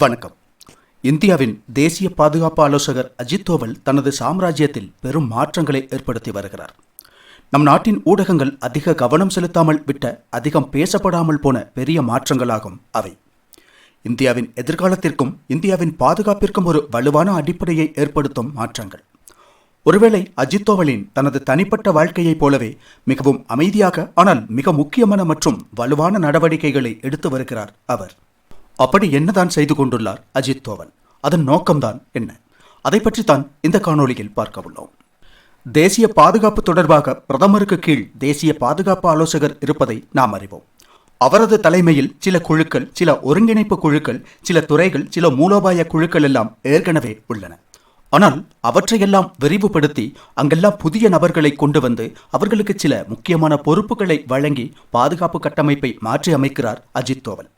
வணக்கம். இந்தியாவின் தேசிய பாதுகாப்பு ஆலோசகர் அஜித் தோவல் தனது சாம்ராஜ்யத்தில் பெரும் மாற்றங்களை ஏற்படுத்தி வருகிறார். நம் நாட்டின் ஊடகங்கள் அதிக கவனம் செலுத்தாமல் விட்ட அதிகம் பேசப்படாமல் போன பெரிய மாற்றங்களாகும் அவை. இந்தியாவின் எதிர்காலத்திற்கும் இந்தியாவின் பாதுகாப்பிற்கும் ஒரு வலுவான அடிப்படையை ஏற்படுத்தும் மாற்றங்கள். ஒருவேளை அஜித் தோவலின் தனது தனிப்பட்ட வாழ்க்கையைப் போலவே மிகவும் அமைதியாக ஆனால் மிக முக்கியமான மற்றும் வலுவான நடவடிக்கைகளை எடுத்து வருகிறார் அவர். அப்படி என்னதான் செய்து கொண்டுள்ளார் அஜித் தோவல் அதன் நோக்கம்தான் என்ன? அதை பற்றி தான் இந்த காணொளியில் பார்க்க உள்ளோம். தேசிய பாதுகாப்பு தொடர்பாக பிரதமருக்கு கீழ் தேசிய பாதுகாப்பு ஆலோசகர் இருப்பதை நாம் அறிவோம். அவரது தலைமையில் சில குழுக்கள் சில ஒருங்கிணைப்பு குழுக்கள் சில துறைகள் சில மூலோபாய குழுக்கள் எல்லாம் ஏற்கனவே உள்ளன. ஆனால் அவற்றையெல்லாம் விரிவுபடுத்தி அங்கெல்லாம் புதிய நபர்களை கொண்டு வந்து அவர்களுக்கு சில முக்கியமான பொறுப்புகளை வழங்கி பாதுகாப்பு கட்டமைப்பை மாற்றி அமைக்கிறார் அஜித் தோவல்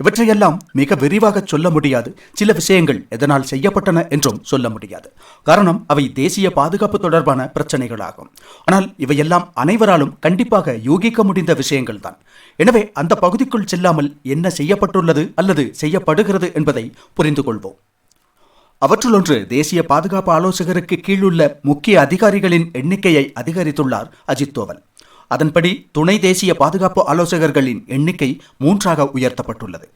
இவற்றையெல்லாம் மிக விரிவாக சொல்ல முடியாது. சில விஷயங்கள் எதனால் செய்யப்பட்டன என்றும் சொல்ல முடியாது. காரணம் அவை தேசிய பாதுகாப்பு தொடர்பான பிரச்சனைகளாகும். ஆனால் இவையெல்லாம் அனைவராலும் கண்டிப்பாக யூகிக்க முடிந்த விஷயங்கள் தான் எனவே அந்த பகுதிக்குள் செல்லாமல் என்ன செய்யப்பட்டுள்ளது அல்லது செய்யப்படுகிறது என்பதை புரிந்து கொள்வோம். அவற்றுள் ஒன்று தேசிய பாதுகாப்பு ஆலோசகருக்கு கீழுள்ள முக்கிய அதிகாரிகளின் எண்ணிக்கையை அதிகரித்துள்ளார் அஜித் தோவல். அதன்படி துணை தேசிய பாதுகாப்பு ஆலோசகர்களின் எண்ணிக்கை மூன்றாக உயர்த்தப்பட்டுள்ளது.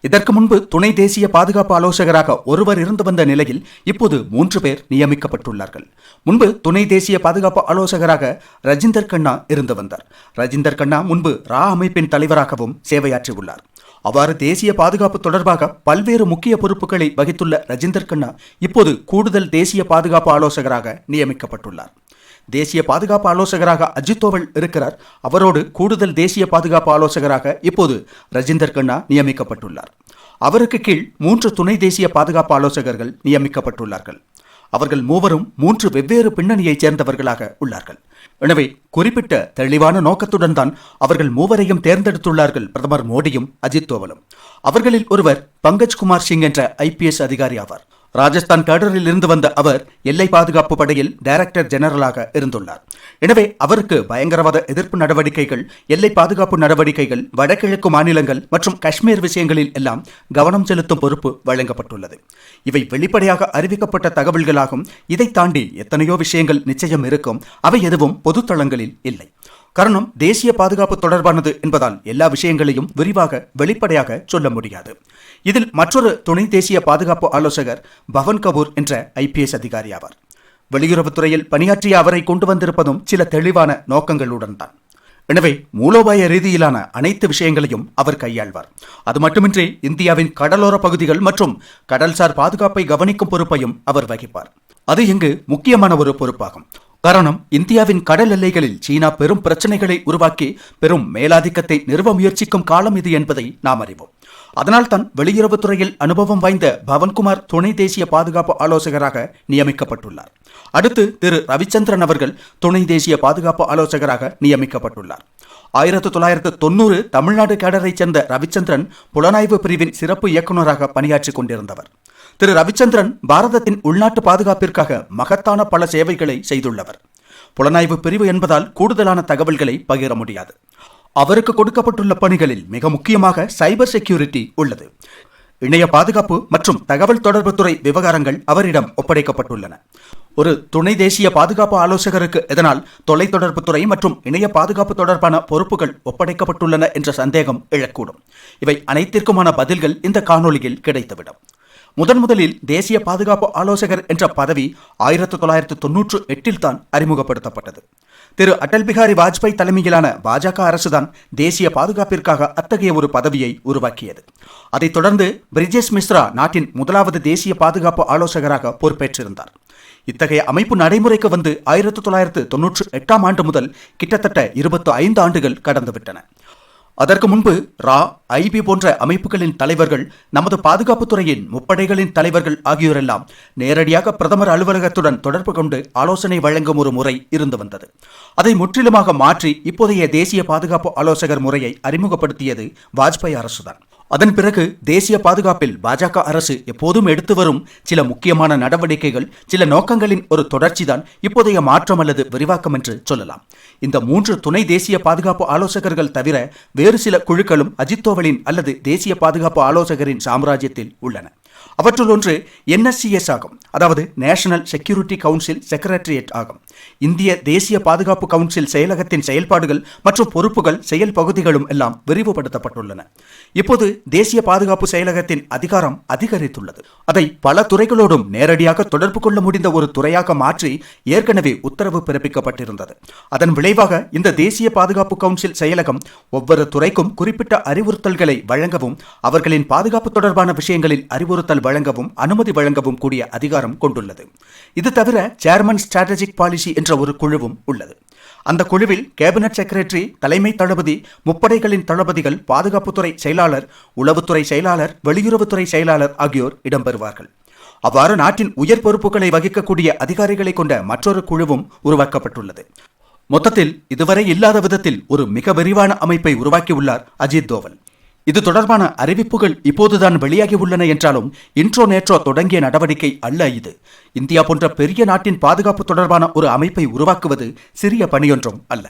இதற்கு முன்பு துணை தேசிய பாதுகாப்பு ஆலோசகராக ஒருவர் இருந்து வந்த நிலையில் இப்போது மூன்று பேர் நியமிக்கப்பட்டுள்ளார்கள். முன்பு துணை தேசிய பாதுகாப்பு ஆலோசகராக ரஜிந்தர் கண்ணா இருந்து வந்தார். ரஜிந்தர் கண்ணா முன்பு ரா அமைப்பின் தலைவராகவும் சேவையாற்றியுள்ளார். அவ்வாறு தேசிய பாதுகாப்பு தொடர்பாக பல்வேறு முக்கிய பொறுப்புகளை வகித்துள்ள ரஜிந்தர் கண்ணா இப்போது கூடுதல் தேசிய பாதுகாப்பு ஆலோசகராக நியமிக்கப்பட்டுள்ளார். தேசிய பாதுகாப்பு ஆலோசகராக அஜித் தோவல் இருக்கிறார். அவரோடு கூடுதல் தேசிய பாதுகாப்பு ஆலோசகராக இப்போது ரஜிந்தர் கண்ணா நியமிக்கப்பட்டுள்ளார். அவருக்கு கீழ் மூன்று துணை தேசிய பாதுகாப்பு ஆலோசகர்கள் நியமிக்கப்பட்டுள்ளார்கள். அவர்கள் மூவரும் மூன்று வெவ்வேறு பின்னணியைச் சேர்ந்தவர்களாக உள்ளார்கள். எனவே குறிப்பிட்ட தெளிவான நோக்கத்துடன் தான் அவர்கள் மூவரையும் தேர்ந்தெடுத்துள்ளார்கள் பிரதமர் மோடியும் அஜித் தோவலும். அவர்களில் ஒருவர் பங்கஜ் குமார் சிங் என்ற ஐபிஎஸ் அதிகாரி ஆவார். ராஜஸ்தான் கேடரில் இருந்து வந்த அவர் எல்லை பாதுகாப்பு படையில் டைரக்டர் ஜெனரலாக இருந்துள்ளார். எனவே அவருக்கு பயங்கரவாத எதிர்ப்பு நடவடிக்கைகள் எல்லை பாதுகாப்பு நடவடிக்கைகள் வடகிழக்கு மாநிலங்கள் மற்றும் காஷ்மீர் விஷயங்களில் எல்லாம் கவனம் செலுத்தும் பொறுப்பு வழங்கப்பட்டுள்ளது. இவை வெளிப்படையாக அறிவிக்கப்பட்ட தகவல்களாகும். இதை தாண்டி எத்தனையோ விஷயங்கள் நிச்சயம் இருக்கும். அவை எதுவும் பொதுத்தளங்களில் இல்லை. காரணம் தேசிய பாதுகாப்பு தொடர்பானது என்பதால் எல்லா விஷயங்களையும் விரிவாக வெளிப்படையாக சொல்ல முடியாது. இதில் மற்றொரு துணை தேசிய பாதுகாப்பு ஆலோசகர் பவன் கபூர் என்ற ஐபிஎஸ் அதிகாரி ஆவார். வெளியுறவுத்துறையில் பணியாற்றிய அவரை கொண்டு வந்திருப்பதும் சில தெளிவான நோக்கங்களுடன் தான். எனவே மூலோபாய ரீதியிலான அனைத்து விஷயங்களையும் அவர் கையாள்வார். அது மட்டுமின்றி இந்தியாவின் கடலோர பகுதிகள் மற்றும் கடல்சார் பாதுகாப்பை கவனிக்கும் பொறுப்பையும் அவர் வகிப்பார். அது இங்கு முக்கியமான ஒரு பொறுப்பாகும். காரணம் இந்தியாவின் கடல் எல்லைகளில் சீனா பெரும் பிரச்சனைகளை உருவாக்கி பெரும் மேலாதிக்கத்தை நிறுவ முயற்சிக்கும் காலம் இது என்பதை நாம் அறிவோம். அதனால்தான் வெளியுறவுத்துறையில் அனுபவம் வாய்ந்த பவன்குமார் துணை தேசிய பாதுகாப்பு ஆலோசகராக நியமிக்கப்பட்டுள்ளார். அடுத்து திரு ரவிச்சந்திரன் அவர்கள் துணை தேசிய பாதுகாப்பு ஆலோசகராக நியமிக்கப்பட்டுள்ளார். ஆயிரத்தி தொள்ளாயிரத்து தொண்ணூறு தமிழ்நாடு கேடரைச் சேர்ந்த ரவிச்சந்திரன் புலனாய்வு பிரிவின் சிறப்பு இயக்குநராக பணியாற்றிக் கொண்டிருந்தவர். திரு ரவிச்சந்திரன் பாரதத்தின் உள்நாட்டு பாதுகாப்பிற்காக மகத்தான பல சேவைகளை செய்துள்ளவர். புலனாய்வு பிரிவு என்பதால் கூடுதலான தகவல்களை பகிர முடியாது. அவருக்கு கொடுக்கப்பட்டுள்ள பணிகளில் மிக முக்கியமாக சைபர் செக்யூரிட்டி உள்ளது. இணைய பாதுகாப்பு மற்றும் தகவல் தொடர்பு துறை விவகாரங்கள் அவரிடம் ஒப்படைக்கப்பட்டுள்ளன. ஒரு துணை தேசிய பாதுகாப்பு ஆலோசகருக்கு இதனால் தொலைத்தொடர்புத்துறை மற்றும் இணைய பாதுகாப்பு தொடர்பான பொறுப்புகள் ஒப்படைக்கப்பட்டுள்ளன என்ற சந்தேகம் எழக்கூடும். இவை அனைத்திற்குமான பதில்கள் இந்த காணொளியில் கிடைத்துவிடும். முதன் முதலில் தேசிய பாதுகாப்பு ஆலோசகர் என்ற பதவி ஆயிரத்தி தொள்ளாயிரத்து தொன்னூற்று எட்டில் தான் அறிமுகப்படுத்தப்பட்டது. திரு அடல் பிகாரி வாஜ்பாய் தலைமையிலான பாஜக அரசுதான் தேசிய பாதுகாப்பிற்காக அத்தகைய ஒரு பதவியை உருவாக்கியது. அதைத் தொடர்ந்து பிரிஜேஷ் மிஸ்ரா நாட்டின் முதலாவது தேசிய பாதுகாப்பு ஆலோசகராக பொறுப்பேற்றிருந்தார். இத்தகைய அமைப்பு நடைமுறைக்கு வந்து ஆயிரத்தி தொள்ளாயிரத்து தொன்னூற்று எட்டாம் ஆண்டு முதல் கிட்டத்தட்ட இருபத்தி ஐந்து ஆண்டுகள் கடந்துவிட்டன. அதற்கு முன்பு ரா ஐபி போன்ற அமைப்புகளின் தலைவர்கள் நமது பாதுகாப்புத்துறையின் முப்படைகளின் தலைவர்கள் ஆகியோரெல்லாம் நேரடியாக பிரதமர் அலுவலகத்துடன் தொடர்பு கொண்டு ஆலோசனை வழங்கும் ஒரு முறை இருந்து வந்தது. அதை முற்றிலுமாக மாற்றி இப்போதைய தேசிய பாதுகாப்பு ஆலோசகர் முறையை அறிமுகப்படுத்தியது வாஜ்பாய் அரசுதான். அதன் பிறகு தேசிய பாதுகாப்பில் பாஜக அரசு எப்போதும் எடுத்து வரும் சில முக்கியமான நடவடிக்கைகள் சில நோக்கங்களின் ஒரு தொடர்ச்சிதான் இப்போதைய மாற்றம் அல்லது விரிவாக்கம் என்று சொல்லலாம். இந்த மூன்று துணை தேசிய பாதுகாப்பு ஆலோசகர்கள் தவிர வேறு சில குழுக்களும் அஜித் தோவலின் அல்லது தேசிய பாதுகாப்பு ஆலோசகரின் சாம்ராஜ்யத்தில் உள்ளன. அவற்றுள் ஒன்று என்எஸ்சிஎஸ் ஆகும். அதாவது நேஷனல் செக்யூரிட்டி கவுன்சில் செக்ரட்டரியேட் ஆகும். இந்திய தேசிய பாதுகாப்பு கவுன்சில் செயலகத்தின் செயல்பாடுகள் மற்றும் பொறுப்புகள் செயல் பகுதிகளும் எல்லாம் விரிவுபடுத்தப்பட்டுள்ளன. இப்போது தேசிய பாதுகாப்பு செயலகத்தின் அதிகாரம் அதிகரித்துள்ளது. அதை பல துறைகளோடும் நேரடியாக தொடர்பு கொள்ள முடிந்த ஒரு துறையாக மாற்றி ஏற்கனவே உத்தரவு பிறப்பிக்கப்பட்டிருந்தது. அதன் விளைவாக இந்த தேசிய பாதுகாப்பு கவுன்சில் செயலகம் ஒவ்வொரு துறைக்கும் குறிப்பிட்ட அறிவுறுத்தல்களை வழங்கவும் அவர்களின் பாதுகாப்பு தொடர்பான விஷயங்களில் அறிவுறுத்தல் வழங்கவும் அனுமதி வழங்கவும் கூடிய அதிகாரம் கொண்டுள்ளது. இது தவிர சேர்மன் ஸ்ட்ராட்டஜிக் பாலிசி என்ற ஒரு குழுவும் உள்ளது. அந்த குழுவில் கேபினட் செக்ரட்டரி தலைமை தளபதி முப்படைகளின் தளபதிகள் பாதுகாப்புத்துறை செயலாளர் உளவுத்துறை செயலாளர் வெளியுறவுத்துறை செயலாளர் ஆகியோர் இடம்பெறுவார்கள். அவ்வாறு நாட்டின் உயர் பொறுப்புகளை வகிக்கக்கூடிய அதிகாரிகளை கொண்ட மற்றொரு குழுவும் உருவாக்கப்பட்டுள்ளது. மொத்தத்தில் இதுவரை இல்லாத விதத்தில் ஒரு மிக விரிவான அமைப்பை உருவாக்கியுள்ளார் அஜித் தோவல். இது தொடர்பான அறிவிப்புகள் இப்போதுதான் வெளியாகி உள்ளன என்றாலும் இன்ட்ரோ நேற்றோ தொடங்கிய நடவடிக்கை அல்ல இது. இந்தியா போன்ற பெரிய நாட்டின் பாதுகாப்பு தொடர்பான ஒரு அமைப்பை உருவாக்குவது சிறிய பணியொன்றும் அல்ல.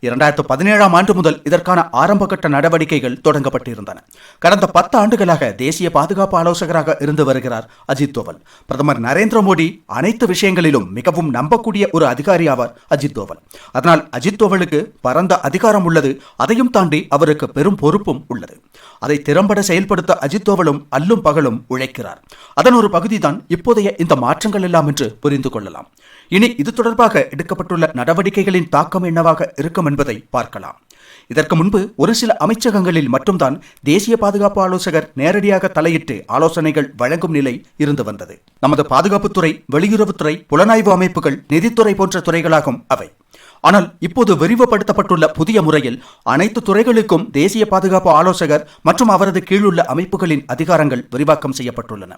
இரண்டாயிரத்து பதினேழாம் ஆண்டு முதல் இதற்கான ஆரம்பகட்ட நடவடிக்கைகள் தொடங்கப்பட்டிருந்தன. கடந்த பத்து ஆண்டுகளாக தேசிய பாதுகாப்பு ஆலோசகராக இருந்து வருகிறார் அஜித் தோவல். பிரதமர் நரேந்திர மோடி அனைத்து விஷயங்களிலும் மிகவும் நம்பக்கூடிய ஒரு அதிகாரி ஆவார் அஜித் தோவல். அதனால் அஜித் தோவலுக்கு பரந்த அதிகாரம் உள்ளது அதையும் தாண்டி அவருக்கு பெரும் பொறுப்பும் உள்ளது. அதை திறம்பட செயல்படுத்த அஜித் தோவலும் அல்லும் பகலும் உழைக்கிறார். அதன் ஒரு பகுதிதான் இப்போதைய இந்த மாற்றங்கள் எல்லாம் என்று புரிந்து கொள்ளலாம். இனி இது தொடர்பாக எடுக்கப்பட்டுள்ள நடவடிக்கைகளின் தாக்கம் என்னவாக இருக்கும் என்பதை பார்க்கலாம். இதற்கு முன்பு ஒரு சில அமைச்சகங்களில் மட்டும்தான் தேசிய பாதுகாப்பு ஆலோசகர் நேரடியாக தலையிட்டு ஆலோசனைகள் வழங்கும் நிலை இருந்து வந்தது. நமது பாதுகாப்புத்துறை வெளியுறவுத்துறை புலனாய்வு அமைப்புகள் நிதித்துறை போன்ற துறைகளாகும் அவை. ஆனால் இப்போது விரிவுபடுத்தப்பட்டுள்ள புதிய முறையில் அனைத்து துறைகளுக்கும் தேசிய பாதுகாப்பு ஆலோசகர் மற்றும் அவரது கீழுள்ள அமைப்புகளின் அதிகாரங்கள் விரிவாக்கம் செய்யப்பட்டுள்ளன.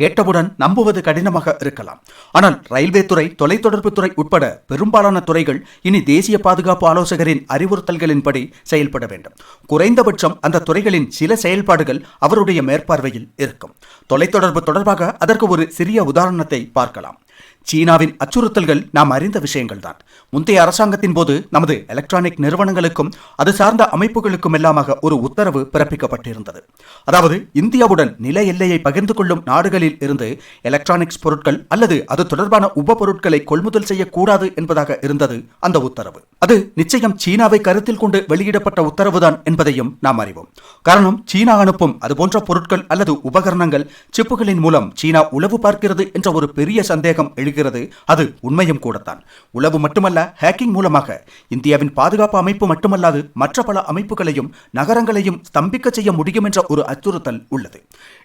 கேட்டவுடன் நம்புவது கடினமாக இருக்கலாம். ஆனால் ரயில்வே துறை தொலைத்தொடர்பு துறை உட்பட பெரும்பாலான துறைகள் இனி தேசிய பாதுகாப்பு ஆலோசகரின் அறிவுறுத்தல்களின்படி செயல்பட வேண்டும். குறைந்தபட்சம் அந்த துறைகளின் சில செயல்பாடுகள் அவருடைய மேற்பார்வையில் இருக்கும். தொலைத்தொடர்பு தொடர்பாக அதற்கு ஒரு சிறிய உதாரணத்தை பார்க்கலாம். சீனாவின் அச்சுறுத்தல்கள் நாம் அறிந்த விஷயங்கள்தான். முந்தைய அரசாங்கத்தின் போது நமது எலக்ட்ரானிக் நிறுவனங்களுக்கும் அது சார்ந்த அமைப்புகளுக்கும் எல்லாமாக ஒரு உத்தரவு பிறப்பிக்கப்பட்டிருந்தது. அதாவது இந்தியாவுடன் நில எல்லையை பகிர்ந்து கொள்ளும் நாடுகளில் இருந்து எலக்ட்ரானிக்ஸ் பொருட்கள் அல்லது அது தொடர்பான உப பொருட்களை கொள்முதல் செய்யக்கூடாது என்பதாக இருந்தது அந்த உத்தரவு. அது நிச்சயம் சீனாவை கருத்தில் கொண்டு வெளியிடப்பட்ட உத்தரவுதான் என்பதையும் நாம் அறிவோம். காரணம் சீனா அனுப்பும் அதுபோன்ற பொருட்கள் அல்லது உபகரணங்கள் சிப்புகளின் மூலம் சீனா உளவு பார்க்கிறது என்ற ஒரு பெரிய சந்தேகம் எழு எழுகிறது அது உண்மையும் கூடத்தான். உளவு மட்டுமல்ல ஹேக்கிங் மூலமாக இந்தியாவின் பாதுகாப்பு அமைப்பு மட்டுமல்லாது மற்ற பல அமைப்புகளையும் நகரங்களையும் ஸ்தம்பிக்க செய்ய முடியும் என்ற ஒரு அச்சுறுத்தல் உள்ளது.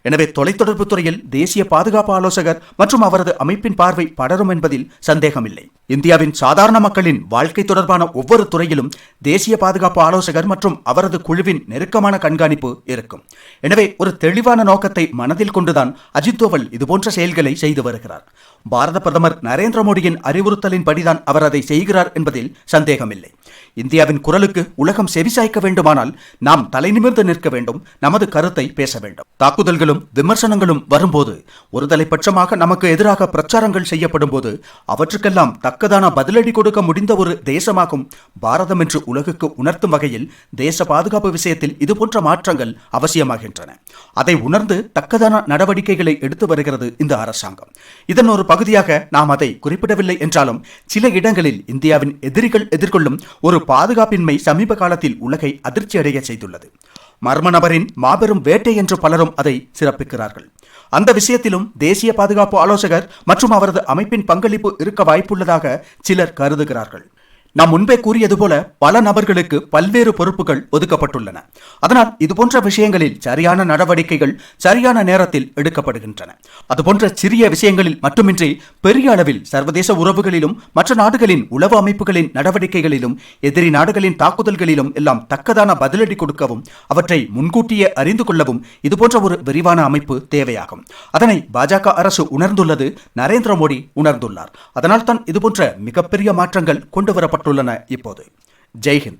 எனவே தொலைத்தொடர்பு துறையில் தேசிய பாதுகாப்பு ஆலோசகர் மற்றும் அவரது அமைப்பின் பார்வை படரும் என்பதில் சந்தேகமில்லை. இந்தியாவின் சாதாரண மக்களின் வாழ்க்கை தொடர்பான ஒவ்வொரு துறையிலும் தேசிய பாதுகாப்பு ஆலோசகர் மற்றும் அவரது குழுவின் நெருக்கமான கண்காணிப்பு இருக்கும். எனவே ஒரு தெளிவான நோக்கத்தை மனதில் கொண்டுதான் அஜித் தோவல் இதுபோன்ற செயல்களை செய்து வருகிறார். பாரத பிரதமர் நரேந்திர மோடியின் அறிவுறுத்தலின்படிதான் அவர் அதை செய்கிறார் என்பதில் சந்தேகமில்லை. இந்தியாவின் குரலுக்கு உலகம் செவிசாய்க்க வேண்டுமானால் நாம் தலைநிமிர்ந்து நிற்க வேண்டும். நமது கருத்தை பேச வேண்டும். தாக்குதல்களும் விமர்சனங்களும் வரும்போது ஒருதலைப்பட்சமாக நமக்கு எதிராக பிரச்சாரங்கள் செய்யப்படும் போது அவற்றுக்கெல்லாம் தக்கதான பதிலடி கொடுக்க முடிந்த ஒரு தேசமாகும். பாரதம் என்று உலகுக்கு உணர்த்தும் வகையில் தேச பாதுகாப்பு விஷயத்தில் இதுபோன்ற மாற்றங்கள் அவசியமாகின்றன. அதை உணர்ந்து தக்கதான நடவடிக்கைகளை எடுத்து வருகிறது இந்த அரசாங்கம். இதன் ஒரு பகுதியாக நாம் அதை குறிப்பிடவில்லை என்றாலும் சில இடங்களில் இந்தியாவின் எதிரிகள் எதிர்கொள்ளும் ஒரு பாதுகாப்பின்மை சமீப காலத்தில் உலகை அதிர்ச்சியடைய செய்துள்ளது. மர்ம நபரின் மாபெரும் வேட்டை என்று பலரும் அதை சிறப்பிக்கிறார்கள். அந்த விஷயத்திலும் தேசிய பாதுகாப்பு ஆலோசகர் மற்றும் அவரது அமைப்பின் பங்களிப்பு இருக்க வாய்ப்புள்ளதாக சிலர் கருதுகிறார்கள். நாம் முன்பே கூறியது போல பல நபர்களுக்கு பல்வேறு பொறுப்புகள் ஒதுக்கப்பட்டுள்ளன. அதனால் இதுபோன்ற விஷயங்களில் சரியான நடவடிக்கைகள் சரியான நேரத்தில் எடுக்கப்படுகின்றன. அதுபோன்ற சிறிய விஷயங்களில் மட்டுமின்றி பெரிய அளவில் சர்வதேச உறவுகளிலும் மற்ற நாடுகளின் உளவு அமைப்புகளின் நடவடிக்கைகளிலும் எதிரி நாடுகளின் தாக்குதல்களிலும் எல்லாம் தக்கதான பதிலடி கொடுக்கவும் அவற்றை முன்கூட்டியே அறிந்து கொள்ளவும் இதுபோன்ற ஒரு விரிவான அமைப்பு தேவையாகும். அதனை பாஜக அரசு உணர்ந்துள்ளது நரேந்திர மோடி உணர்ந்துள்ளார். அதனால் தான் இதுபோன்ற மிகப்பெரிய மாற்றங்கள் கொண்டு வரப்பட்டுள்ளன இப்போது. ஜெய்ஹிந்த்.